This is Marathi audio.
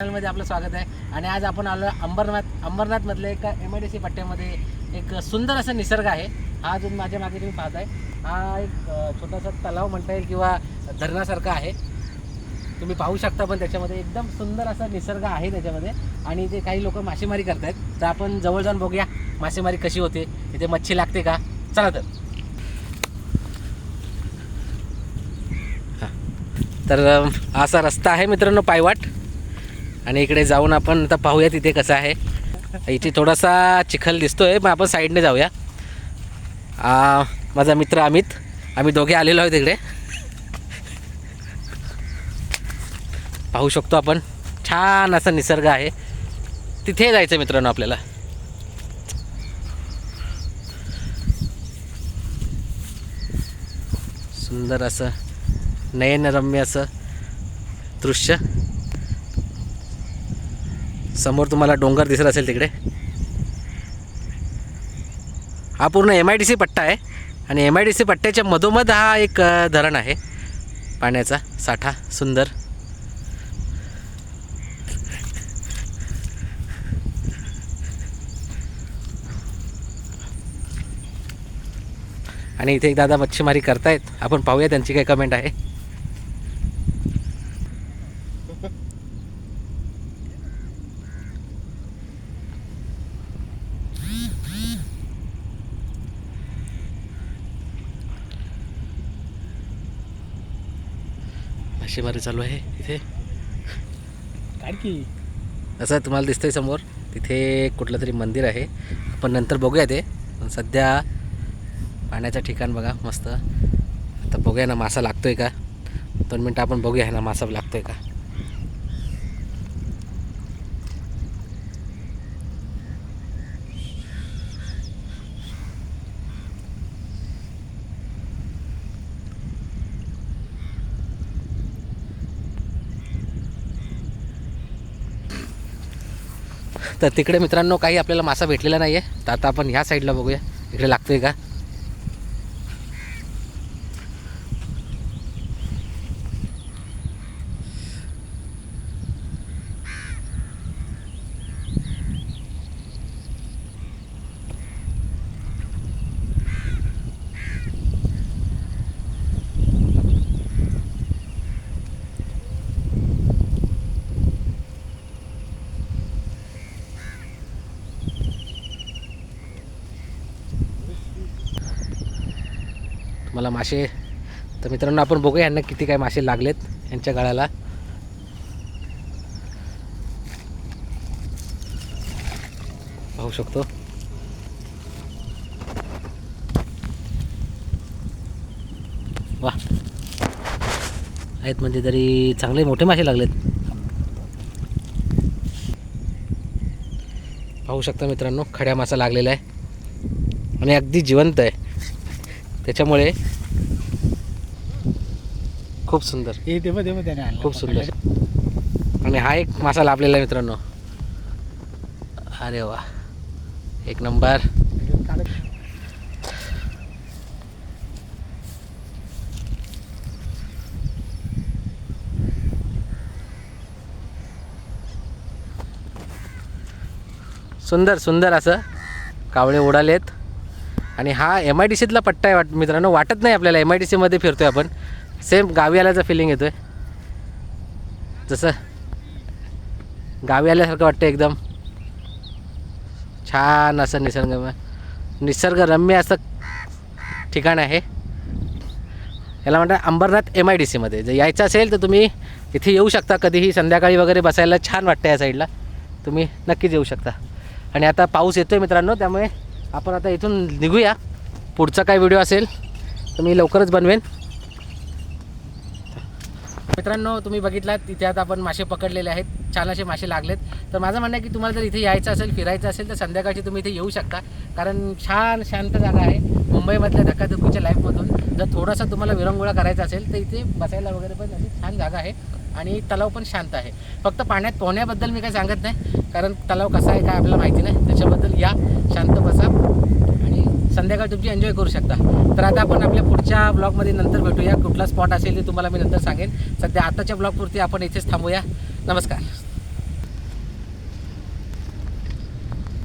चॅनलमध्ये आपलं स्वागत आहे. आणि आज आपण आलो अंबरनाथ अंबरनाथमधल्या एका एम आय डी सी पट्ट्यामध्ये एक सुंदर असा निसर्ग आहे. हा अजून माझ्या मागे तुम्ही पाहताय. हा एक छोटासा तलाव म्हणता येईल किंवा धरणासारखा आहे. तुम्ही पाहू शकता पण त्याच्यामध्ये एकदम सुंदर असा निसर्ग आहे त्याच्यामध्ये. आणि इथे काही लोक मासेमारी करत आहेत तर आपण जवळ जाऊन बघूया मासेमारी कशी होते. इथे मच्छी लागते का? चला तर. तर असा रस्ता आहे मित्रांनो पायवाट. आणि इकडे जाऊन आपण आता पाहूया तिथे कसं आहे. इथे थोडासा चिखल दिसतोय मग आपण साईडने जाऊया. माझा मित्र अमित आम्ही दोघे आलेलो आहोत तिकडे पाहू शकतो आपण. छान असा निसर्ग आहे. तिथे जायचं मित्रांनो आपल्याला. सुंदर असं नयनरम्य असं दृश्य. समोर तुम्हाला डोंगर दिसत असेल तिकडे. हा पूर्ण एम आय डी सी पट्टा आहे आणि एम आय डी सी पट्ट्याच्या मधोमध हा एक धरण आहे. पाण्याचा साठा सुंदर. आणि इथे एक दादा मच्छीमारी करतायत. आपण पाहूया त्यांची काय कमेंट आहे. मासेमारी चालू आहे इथे. काढकी असं तुम्हाला दिसतंय समोर. तिथे कुठलं तरी मंदिर आहे. आपण नंतर बघूया ते. पण सध्या पाण्याचं ठिकाण बघा मस्त. आता बघूया ना मासा लागतोय का? दोन मिनटं आपण बघूया ना मासा लागतोय का? तर तिकडे मित्रांनो काही आपल्याला मासा भेटलेला नाही आहे तर आता आपण ह्या साईडला बघूया. इकडे लागतो आहे का? तुम्हाला मासे तर मित्रांनो आपण बघूया यांना किती काय मासे लागलेत यांच्या गळ्याला. पाहू शकतो. वा आहेत म्हणजे तरी चांगले मोठे मासे लागलेत. पाहू शकता मित्रांनो खड्या मासा लागलेला आहे. आणि अगदी जिवंत आहे. त्याच्यामुळे खूप सुंदर. हे आणलं. खूप सुंदर. आणि हा एक मासा लाभलेला मित्रांनो. अरे वा. एक नंबर. सुंदर सुंदर असं. कावळे उडालेत. आणि हा एम आय डी सीतला पट्टा आहे वाट मित्रांनो. वाटत नाही आपल्याला एम आय डी सीमध्ये फिरतो आहे आपण. सेम गावी आल्याचं फिलिंग येतो आहे जसं गावी आल्यासारखं वाटतं एकदम. छान असं निसर्ग निसर्गरम्य असं ठिकाण आहे. याला म्हणतात अंबरनाथ एम आय डी सीमध्ये जर यायचं असेल तर तुम्ही इथे येऊ शकता. कधीही संध्याकाळी वगैरे बसायला छान वाटतं या साईडला तुम्ही नक्कीच येऊ शकता. आणि आता पाऊस येतो आहे मित्रांनो त्यामुळे आपण आता इथून निघूया. पुढचा काय व्हिडिओ असेल तर मी लवकरच बनवेन. मित्रांनो तुम्ही बघितलात तिथे आता आपण मासे पकडलेले आहेत. छान असे मासे लागलेत. तर माझं म्हणणं आहे की तुम्हाला जर इथे यायचं असेल फिरायचं असेल तर संध्याकाळची तुम्ही इथे येऊ शकता. कारण छान शांत जागा आहे. मुंबईमधल्या धकाधकीच्या लाईफमधून जर थोडासा तुम्हाला विरंगुळा करायचा असेल तर इथे बसायला वगैरे पण अशी छान जागा आहे. आणि तलाव पण शांत आहे. फक्त पाण्यात पोहण्याबद्दल मी काही सांगत नाही. कारण तलाव कसा आहे काय आपल्याला माहिती नाही. त्याच्याबद्दल या शांत बसा आणि संध्याकाळ तुमची एन्जॉय करू शकता. तर आता आपण आपल्या पुढच्या ब्लॉगमध्ये नंतर भेटूया. कुठला स्पॉट असेल ते तुम्हाला मी नंतर सांगेन. सध्या आताच्या ब्लॉगपुरती आपण इथेच थांबूया. नमस्कार.